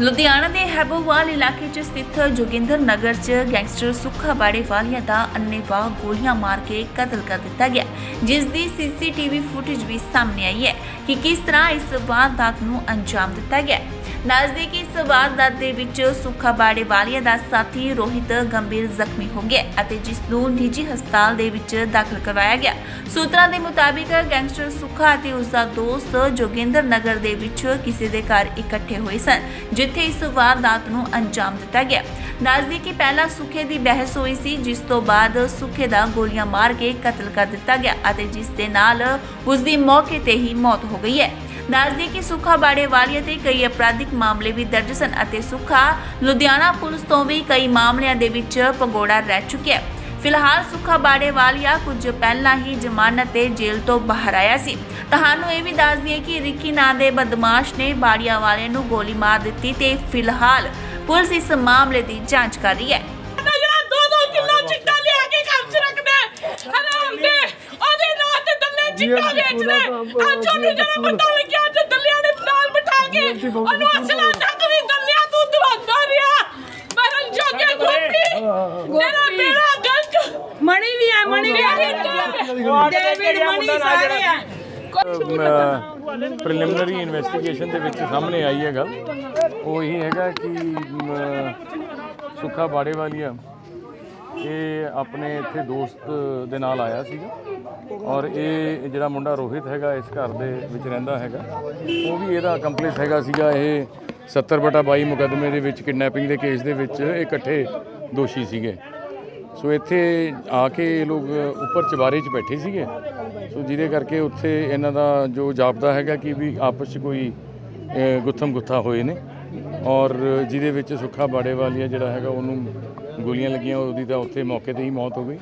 ਲੁਧਿਆਣਾ ਦੇ ਹੈਬੋਵਾਲ ਇਲਾਕੇ 'ਚ ਸਥਿਤ ਜੋਗਿੰਦਰ ਨਗਰ 'ਚ ਗੈਂਗਸਟਰ ਸੁੱਖਾ ਬਾੜੇ ਵਾਲੀਆ ਦਾ ਅੰਨੇਵਾਹ ਗੋਲੀਆਂ ਮਾਰ ਕੇ ਕਤਲ ਕਰ ਦਿੱਤਾ ਗਿਆ। ਜਿਸ ਦੀ ਸੀਸੀਟੀਵੀ ਫੁਟੇਜ ਵੀ ਸਾਹਮਣੇ ਆਈ ਹੈ ਕਿ ਕਿਸ ਤਰ੍ਹਾਂ ਇਸ ਵਾਰਦਾਤ ਨੂੰ ਅੰਜਾਮ ਦਿੱਤਾ ਗਿਆ ਨਜ਼ਦੀਕੀ ਇਸ ਵਾਰਦਾਤ ਦੇ ਵਿੱਚ ਸੁੱਖਾ ਬਾੜੇ ਵਾਲੀਆ ਦਾ ਸਾਥੀ ਰੋਹਿਤ ਗੰਭੀਰ ਜ਼ਖਮੀ ਹੋ ਗਿਆ ਅਤੇ ਜਿਸ ਨੂੰ ਨਿੱਜੀ ਹਸਪਤਾਲ ਦੇ ਵਿੱਚ ਦਾਖਲ ਕਰਵਾਇਆ ਗਿਆ। ਸੂਤਰਾਂ ਦੇ ਮੁਤਾਬਿਕ ਗੈਂਗਸਟਰ ਸੁੱਖਾ ਅਤੇ ਉਸ ਦਾ ਦੋਸਤ ਜੋਗਿੰਦਰ ਨਗਰ ਦੇ ਵਿੱਚ ਕਿਸੇ ਦੇ ਘਰ ਇਕੱਠੇ ਹੋਏ ਸਨ, ਜਿੱਥੇ ਇਸ ਵਾਰਦਾਤ ਨੂੰ ਅੰਜਾਮ ਦਿੱਤਾ ਗਿਆ। ਨਜ਼ਦੀਕੀ ਪਹਿਲਾਂ ਸੁੱਖੇ ਦੀ ਬਹਿਸ ਹੋਈ ਸੀ, ਜਿਸ ਤੋਂ ਬਾਅਦ ਸੁੱਖੇ ਦਾ ਗੋਲੀਆਂ ਮਾਰ ਕੇ ਕਤਲ ਕਰ ਦਿੱਤਾ ਗਿਆ ਅਤੇ ਜਿਸ ਦੇ ਨਾਲ ਉਸ ਦੀ ਮੌਕੇ ਤੇ ਹੀ ਮੌਤ ਹੋ ਗਈ ਹੈ। ਨਜ਼ਦੀਕੀ ਸੁੱਖਾ ਬਾੜੇ ਵਾਲੀਆ ਤੇ ਕਈ ਅਪਰਾਧਿਕ ਮਾਮਲੇ ਵੀ ਦਰਜ ਸਨ ਅਤੇ ਸੁੱਖਾ ਲੁਧਿਆਣਾ ਪੁਲਿਸ ਤੋਂ ਵੀ ਕਈ ਮਾਮਲਿਆਂ ਦੇ ਵਿੱਚ ਭਗੌੜਾ ਰਹਿ ਚੁੱਕਿਆ ਹੈ। ਫਿਲਹਾਲ ਸੁੱਖਾ ਬਾੜੇ ਵਾਲੀਆ ਕੁਝ ਪਹਿਲਾਂ ਹੀ ਜ਼ਮਾਨਤ ਤੇ ਜੇਲ੍ਹ ਤੋਂ ਬਾਹਰ ਆਇਆ ਸੀ। ਤੁਹਾਨੂੰ ਇਹ ਵੀ ਦੱਸ ਦਈਏ ਕਿ ਰਿੱਕੀ ਨਾਂ ਦੇ ਬਦਮਾਸ਼ ਨੇ ਬਾੜੀਆਂ ਵਾਲੇ ਨੂੰ ਗੋਲੀ ਮਾਰ ਦਿੱਤੀ ਤੇ ਫਿਲਹਾਲ ਪੁਲਿਸ ਇਸ ਮਾਮਲੇ ਦੀ ਜਾਂਚ ਕਰ ਰਹੀ ਹੈ ਨਾ ਜਿਹੜਾ ਦੋ ਦੋ ਕਿਲੋ ਚਿੱਟਾ ਲਿਆ ਕੇ ਕੰਮ ਚ ਰੱਖਦੇ ਹਰਾਮ ਦੇ ਉਹਦੇ ਨਾਂ ਤੇ ਦੱਲੇ ਚਿੱਟਾ ਵੇਚਦੇ ਅੱਜ ਉਹਨੂੰ ਜਿਹੜਾ ਪਤਾ ਲੱਗਿਆ ਅੱਜ ਦੱਲਿਆਂ ਦੇ ਨਾਲ ਬਿਠਾ ਕੇ ਉਹਨੂੰ ਅਸਲਾ ਤੱਕ ਵੀ ਦੱਲਿਆਂ ਤੂੰ ਦਵਾਉਂਦਾ ਰਿਹਾ। ਮਰਨ ਜੋਗੇ ਗੋਪੀ। ਮੇਰਾ ਮੇਰਾ ਗਲਤ। ਮਣੀ ਵੀ ਹੈ ਮਣੀ ਵੀ ਹੈ ਡੇਵਿਡ ਮਣੀ ਸਾਰੇ ਹੈ ਪ੍ਰੀਲਿਮਿਨਰੀ ਇਨਵੈਸਟੀਗੇਸ਼ਨ ਦੇ ਵਿੱਚ ਸਾਹਮਣੇ ਆਈ ਹੈ ਗੱਲ ਉਹ ਇਹ ਹੈਗਾ ਕਿ ਸੁੱਖਾ ਬਾੜੇ ਵਾਲੀਆ ਇਹ ਆਪਣੇ ਇੱਥੇ ਦੋਸਤ ਦੇ ਨਾਲ ਆਇਆ ਸੀਗਾ। ਔਰ ਇਹ ਜਿਹੜਾ ਮੁੰਡਾ ਰੋਹਿਤ ਹੈਗਾ, ਇਸ ਘਰ ਦੇ ਵਿੱਚ ਰਹਿੰਦਾ ਹੈਗਾ, ਉਹ ਵੀ ਇਹਦਾ ਕੰਪਲੀਸ ਹੈਗਾ ਸੀਗਾ। ਇਹ 70 ਬਟਾ 22 ਮੁਕੱਦਮੇ ਦੇ ਵਿੱਚ ਕਿਡਨੈਪਿੰਗ ਦੇ ਕੇਸ ਦੇ ਵਿੱਚ ਇਹ ਇਕੱਠੇ ਦੋਸ਼ੀ ਸੀਗੇ। ਸੋ ਇੱਥੇ ਆ ਕੇ ਇਹ ਲੋਕ ਉੱਪਰ ਚਵਾਰੇ 'ਚ ਬੈਠੇ ਸੀਗੇ। ਸੋ ਜਿਹਦੇ ਕਰਕੇ ਉੱਥੇ ਇਹਨਾਂ ਦਾ ਜੋ ਜਾਪਦਾ ਹੈਗਾ ਕਿ ਵੀ ਆਪਸ 'ਚ ਕੋਈ ਗੁੱਥਮ ਗੁੱਥਾ ਹੋਏ ਨੇ। ਔਰ ਜਿਹਦੇ ਵਿੱਚ ਸੁੱਖਾ ਬਾੜੇ ਵਾਲੀਆ ਜਿਹੜਾ ਹੈਗਾ ਉਹਨੂੰ ਗੋਲੀਆਂ ਲੱਗੀਆਂ ਉਹਦੀ ਤਾਂ ਉੱਥੇ ਮੌਕੇ ਤੇ ਹੀ ਮੌਤ ਹੋ ਗਈ।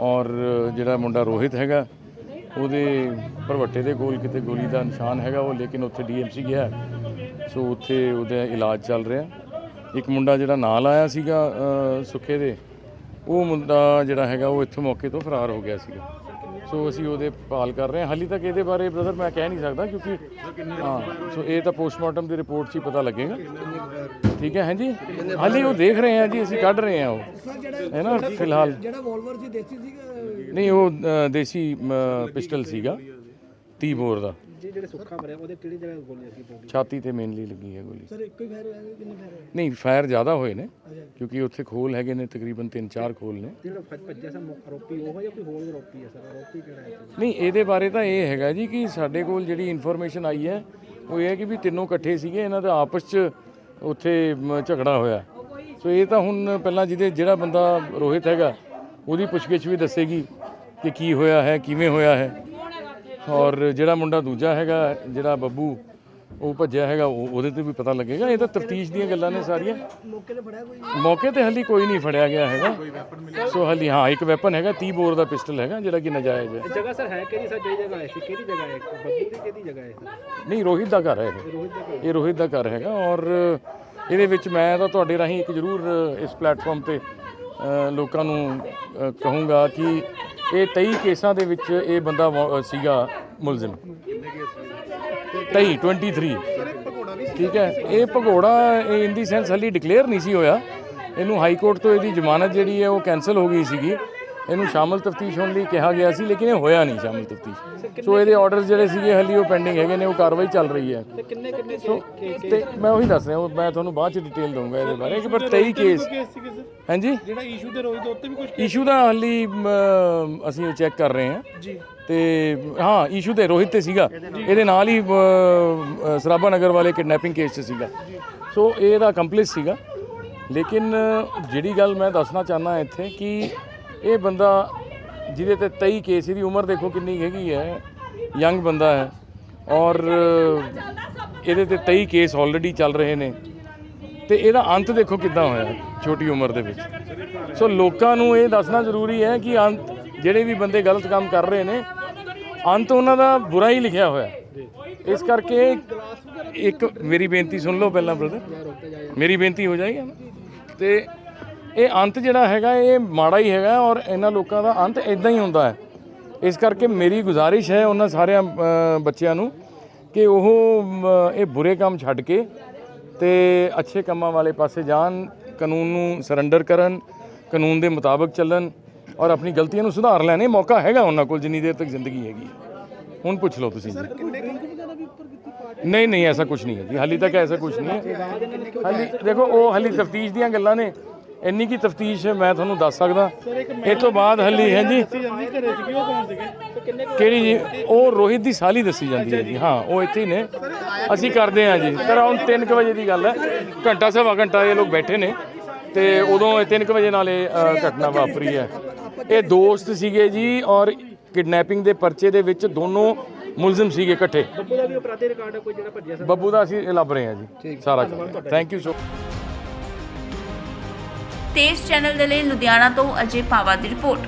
ਔਰ ਜਿਹੜਾ ਮੁੰਡਾ ਰੋਹਿਤ ਹੈਗਾ ਉਹਦੇ ਭਰਵੱਟੇ ਦੇ ਕੋਲ ਕਿਤੇ ਗੋਲੀ ਦਾ ਨਿਸ਼ਾਨ ਹੈਗਾ ਉਹ ਲੇਕਿਨ ਉੱਥੇ ਡੀਐਮਸੀ ਗਿਆ। ਸੋ ਉੱਥੇ ਉਹਦਾ ਇਲਾਜ ਚੱਲ ਰਿਹਾ। ਇੱਕ ਮੁੰਡਾ ਜਿਹੜਾ ਨਾਲ ਆਇਆ ਸੀਗਾ ਅ, ਸੁੱਖੇ ਦੇ ਉਹ ਮੁੰਡਾ ਜਿਹੜਾ ਹੈਗਾ ਉਹ ਇੱਥੋਂ ਮੌਕੇ ਤੋਂ ਫਰਾਰ ਹੋ ਗਿਆ ਸੀਗਾ। ਸੋ ਅਸੀਂ ਉਹਦੇ ਭਾਲ ਕਰ ਰਹੇ ਹਾਂ। ਹਾਲੀ ਤੱਕ ਇਹਦੇ ਬਾਰੇ ਬ੍ਰਦਰ ਮੈਂ ਕਹਿ ਨਹੀਂ ਸਕਦਾ ਕਿਉਂਕਿ ਹਾਂ ਸੋ ਇਹ ਤਾਂ ਪੋਸਟਮਾਰਟਮ ਦੀ ਰਿਪੋਰਟ 'ਚ ਹੀ ਪਤਾ ਲੱਗੇਗਾ। ਠੀਕ ਹੈ ਹਾਂਜੀ? ਹਾਲੀ ਉਹ ਦੇਖ ਰਹੇ ਹਾਂ ਜੀ ਅਸੀਂ ਕੱਢ ਰਹੇ ਹਾਂ ਉਹ। ਹੈ ਨਾ ਫਿਲਹਾਲ। ਜਿਹੜਾ ਵੋਲਵਰ ਸੀ ਦੇਸੀ ਸੀਗਾ? ਨਹੀਂ ਉਹ ਦੇਸੀ ਪਿਸਟਲ ਸੀਗਾ। 30 ਬੋਰ ਦਾ। ਜਿਹੜੇ ਸੁੱਖਾ ਮਰਿਆ ਉਹਦੇ ਕਿਹੜੀ ਜਗ੍ਹਾ ਗੋਲੀ ਲੱਗੀ ਬੋਡੀ ਛਾਤੀ ਤੇ ਮੇਨਲੀ ਲੱਗੀ ਹੈ ਗੋਲੀ। ਸਰ ਇੱਕੋ ਹੀ ਫਾਇਰ ਹੋਇਆ ਕਿ ਕਿੰਨੇ ਫਾਇਰ ਹੋਏ? ਨਹੀਂ ਫਾਇਰ ਜ਼ਿਆਦਾ ਹੋਏ ਨੇ ਕਿਉਂਕਿ ਉੱਥੇ ਖੋਲ ਹੈਗੇ ਨੇ ਤਕਰੀਬਨ 3-4 ਖੋਲ ਨੇ। ਜਿਹੜਾ ਭੱਜ- ਭੱਜਿਆ ਸਾ ਆਰੋਪੀ ਉਹ ਹੈ ਜਾਂ ਕੋਈ ਹੋਰ ਆਰੋਪੀ ਹੈ ਸਰ? ਆਰੋਪੀ ਕਿਹੜਾ ਹੈ ਨਹੀਂ ਇਹਦੇ ਬਾਰੇ ਤਾਂ ਇਹ ਹੈਗਾ ਜੀ ਕਿ ਸਾਡੇ ਕੋਲ ਜਿਹੜੀ ਇਨਫੋਰਮੇਸ਼ਨ ਆਈ ਹੈ ਉਹ ਇਹ ਹੈ ਕਿ ਵੀ ਤਿੰਨੋਂ ਇਕੱਠੇ ਸੀਗੇ ਇਹਨਾਂ ਦਾ ਆਪਸ 'ਚ ਉੱਥੇ ਝਗੜਾ ਹੋਇਆ। ਸੋ ਇਹ ਤਾਂ ਹੁਣ ਪਹਿਲਾਂ ਜਿਹਦੇ ਜਿਹੜਾ ਬੰਦਾ ਰੋਹਿਤ ਹੈਗਾ ਉਹਦੀ ਪੁੱਛਗਿੱਛ ਵੀ ਦੱਸੇਗੀ ਕਿ ਕੀ ਹੋਇਆ ਹੈ ਕਿਵੇਂ ਹੋਇਆ ਹੈ। ਔਰ ਜਿਹੜਾ ਮੁੰਡਾ ਦੂਜਾ ਹੈਗਾ ਜਿਹੜਾ ਬੱਬੂ ਉਹ ਭੱਜਿਆ ਹੈਗਾ ਉਹ- ਉਹਦੇ ਤੇ ਵੀ ਪਤਾ ਲੱਗੇਗਾ। ਇਹ ਤਾਂ ਤਫਤੀਸ਼ ਦੀਆਂ ਗੱਲਾਂ ਨੇ ਸਾਰੀਆਂ। ਮੌਕੇ ਤੇ ਫੜਿਆ ਕੋਈ? ਮੌਕੇ ਤੇ ਹਲੀ ਕੋਈ ਨਹੀਂ ਫੜਿਆ ਗਿਆ ਹੈਗਾ। ਸੋ ਹਲੀ ਹਾਂ ਇੱਕ ਵੈਪਨ ਹੈਗਾ 30 ਬੋਰ ਦਾ ਪਿਸਟਲ ਹੈਗਾ ਜਿਹੜਾ ਕਿ ਨਜਾਇਜ਼ ਹੈ। ਜਗ੍ਹਾ ਸਰ ਹੈ ਕਿਹੜੀ ਸਰ? ਜਿਹੜੀ ਜਗ੍ਹਾ ਹੈ ਸੀ ਕਿਹੜੀ ਜਗ੍ਹਾ ਹੈ? ਬੱਬੂ ਦੀ ਕਿਹਦੀ ਜਗ੍ਹਾ ਹੈ? ਨਹੀਂ ਰੋਹਿਤ ਦਾ ਘਰ ਹੈ ਇਹ। ਇਹ ਰੋਹਿਤ ਦਾ ਘਰ ਹੈਗਾ ਔਰ ਇਹਦੇ ਵਿੱਚ ਮੈਂ ਤਾਂ ਤੁਹਾਡੇ ਰਾਹੀਂ ਇੱਕ ਜ਼ਰੂਰ ਇਸ ਪਲੇਟਫਾਰਮ ਤੇ ਅ, ਲੋਕਾਂ ਨੂੰ ਅ, ਕਹੂੰਗਾ ਕਿ ਇਹ 23 ਕੇਸਾਂ ਦੇ ਵਿੱਚ ਇਹ ਬੰਦਾ ਵਾ- ਅ, ਸੀਗਾ। ਮੁਲਜ਼ਮ। 23 23 ਠੀਕ ਹੈ, ਇਹ ਭਗੌੜਾ, ਇਹ ਇਨ ਦੀ ਸੈਂਸ ਹਲੀ ਡਿਕਲੇਅਰ ਨਹੀਂ ਸੀ ਹੋਇਆ। ਇਹਨੂੰ ਹਾਈ ਕੋਰਟ ਤੋਂ ਇਹਦੀ ਜ਼ਮਾਨਤ ਜਿਹੜੀ ਹੈ ਉਹ ਕੈਨਸਲ ਹੋ ਗਈ ਸੀਗੀ। ਇਹਨੂੰ ਸ਼ਾਮਲ ਤਫਤੀਸ਼ ਹੋਣ ਲਈ ਕਿਹਾ ਗਿਆ ਸੀ ਲੇਕਿਨ ਇਹ ਹੋਇਆ ਨਹੀਂ ਸ਼ਾਮਲ ਤਫਤੀਸ਼। ਸੋ ਇਹਦੇ ਆਰਡਰਸ ਜਿਹੜੇ ਸੀਗੇ ਹਲੀ ਉਹ ਪੈਂਡਿੰਗ ਹੈਗੇ ਨੇ ਉਹ ਕਾਰਵਾਈ ਚੱਲ ਰਹੀ ਹੈ। ਕਿੰਨੇ ਕਿੰਨੇ ਸੋ ਤੇ ਮੈਂ ਉਹੀ ਦੱਸ ਰਿਹਾ ਉਹ ਮੈਂ ਤੁਹਾਨੂੰ ਬਾਅਦ ਚ ਡਿਟੇਲ ਦਊਂਗਾ ਇਹਦੇ ਬਾਰੇ ਕਿ ਪਰ 23 ਕੇਸ ਹਾਂਜੀ? ਜਿਹੜਾ ਇਸ਼ੂ ਤੇ ਰੋਈ ਦੇ ਉੱਤੇ ਵੀ ਕੁਝ ਇਸ਼ੂ ਦਾ ਹਾਲੀ ਅਸੀਂ ਚੈੱਕ ਕਰ ਰਹੇ ਹਾਂ। ਜੀ। ਤੇ ਹਾਂ ਇਸ਼ੂ ਤੇ ਰੋਹਿਤ ਤੇ ਸੀਗਾ। ਇਹਦੇ ਨਾਲ ਹੀ ਸਰਾਭਾ ਨਗਰ ਵਾਲੇ ਕਿਡਨੈਪਿੰਗ ਕੇਸ 'ਚ ਸੀਗਾ। ਸੋ ਇਹਦਾ ਕੰਪਲਿਸ ਸੀਗਾ। ਲੇਕਿਨ ਜਿਹੜੀ ਗੱਲ ਮੈਂ ਦੱਸਣਾ ਚਾਹਨਾ ਇੱਥੇ ਕਿ ਇਹ ਬੰਦਾ ਜਿਹਦੇ ਤੇ 23 ਕੇਸ ਇਹਦੀ ਉਮਰ ਦੇਖੋ ਕਿੰਨੀ ਹੈਗੀ ਹੈ ਯੰਗ ਬੰਦਾ ਹੈ। ਔਰ ਇਹਦੇ ਤੇ 23 ਕੇਸ ਆਲਰੇਡੀ ਚੱਲ ਰਹੇ ਨੇ। ਤੇ ਇਹਦਾ ਅੰਤ ਦੇਖੋ ਕਿੱਦਾਂ ਹੋਇਆ, ਛੋਟੀ ਉਮਰ ਦੇ ਵਿੱਚ। ਸੋ ਲੋਕਾਂ ਨੂੰ ਇਹ ਦੱਸਣਾ ਜ਼ਰੂਰੀ ਹੈ ਕਿ ਅੰਤ, ਜਿਹੜੇ ਵੀ ਬੰਦੇ ਗਲਤ ਕੰਮ ਕਰ ਰਹੇ ਨੇ, ਅੰਤ ਉਹਨਾਂ ਦਾ ਬੁਰਾ ਹੀ ਲਿਖਿਆ ਹੋਇਆ ਇਸ ਕਰਕੇ ਇੱਕ ਮੇਰੀ ਬੇਨਤੀ ਸੁਣ ਲਓ ਪਹਿਲਾਂ ਬ੍ਰਦਰ ਮੇਰੀ ਬੇਨਤੀ ਹੋ ਜਾਏਗੀ। ਨਾ ਤੇ ਇਹ ਅੰਤ ਜਿਹੜਾ ਹੈਗਾ, ਇਹ ਮਾੜਾ ਹੀ ਹੈਗਾ ਔਰ ਇਹਨਾਂ ਲੋਕਾਂ ਦਾ ਅੰਤ ਇਦਾਂ ਹੀ ਹੁੰਦਾ ਹੈ। ਇਸ ਕਰਕੇ ਮੇਰੀ ਗੁਜ਼ਾਰਿਸ਼ ਹੈ ਉਹਨਾਂ ਸਾਰਿਆਂ ਬੱਚਿਆਂ ਨੂੰ ਕਿ ਉਹ ਇਹ ਬੁਰੇ ਕੰਮ ਛੱਡ ਕੇ ਤੇ ਅੱਛੇ ਕੰਮਾਂ ਵਾਲੇ ਪਾਸੇ ਜਾਣ, ਕਾਨੂੰਨ ਨੂੰ ਸਰੈਂਡਰ ਕਰਨ, ਕਾਨੂੰਨ ਦੇ ਮੁਤਾਬਕ ਚੱਲਣ ਔਰ ਆਪਣੀ ਗਲਤੀਆਂ ਨੂੰ ਸੁਧਾਰ ਲੈਣੇ। ਮੌਕਾ ਹੈਗਾ ਉਹਨਾਂ ਕੋਲ ਜਿੰਨੀ ਦੇਰ ਤੱਕ ਜ਼ਿੰਦਗੀ ਹੈਗੀ ਹੁਣ ਪੁੱਛ ਲਓ ਤੁਸੀਂ ਜੀ। ਨਹੀਂ ਨਹੀਂ, ਐਸਾ ਕੁਝ ਨਹੀਂ ਹੈ ਜੀ। ਹਾਲੀ ਤੱਕ ਐਸਾ ਕੁਝ ਨਹੀਂ ਹੈ। ਹਾਲੀ, ਦੇਖੋ, ਉਹ ਹਾਲੀ ਤਫਤੀਸ਼ ਦੀਆਂ ਗੱਲਾਂ ਨੇ। ਇੰਨੀ ਕੀ ਤਫਤੀਸ਼ ਮੈਂ ਤੁਹਾਨੂੰ ਦੱਸ ਸਕਦਾ। ਇਹ ਤੋਂ ਬਾਅਦ ਹਾਲੀ ਹੈ ਜੀ। ਕਿਹੜੀ ਜੀ? ਉਹ ਰੋਹਿਤ ਦੀ ਸਾਲੀ ਦੱਸੀ ਜਾਂਦੀ ਹੈ ਜੀ। ਹਾਂ ਉਹ ਇੱਥੇ ਹੀ ਨੇ। ਅਸੀਂ ਕਰਦੇ ਹਾਂ ਜੀ। ਅਰਾਊਂਡ 3 ਵਜੇ ਦੀ ਗੱਲ ਹੈ। ਘੰਟਾ ਸਵਾ ਘੰਟਾ ਇਹ ਲੋਕ ਬੈਠੇ ਨੇ। ਤੇ ਉਦੋਂ 3 ਵਜੇ ਨਾਲ ਇਹ ਘਟਨਾ ਵਾਪਰੀ ਹੈ। ਇਹ ਦੋਸਤ ਸੀਗੇ ਜੀ ਔਰ ਕਿਡਨੈਪਿੰਗ ਦੇ ਪਰਚੇ ਦੇ ਵਿੱਚ ਦੋਨੋਂ ਮੁਲਜ਼ਮ ਸੀਗੇ ਇਕੱਠੇ। ਬੱਬੂ ਦਾ ਵੀ ਅਪਰਾਧੀ ਰਿਕਾਰਡ ਹੈ ਕੋਈ ਜਿਹੜਾ ਭੱਜਿਆ ਬੱਬੂ ਦਾ ਅਸੀਂ ਲੱਭ ਰਹੇ ਹਾਂ ਜੀ। ਸਾਰਾ ਥੈਂਕ ਯੂ ਸੋ ਤੇਜ਼ ਚੈਨਲ ਦੇ ਲਈ ਲੁਧਿਆਣਾ ਤੋਂ ਅਜੇ ਪਾਵਾ ਦੀ ਰਿਪੋਰਟ।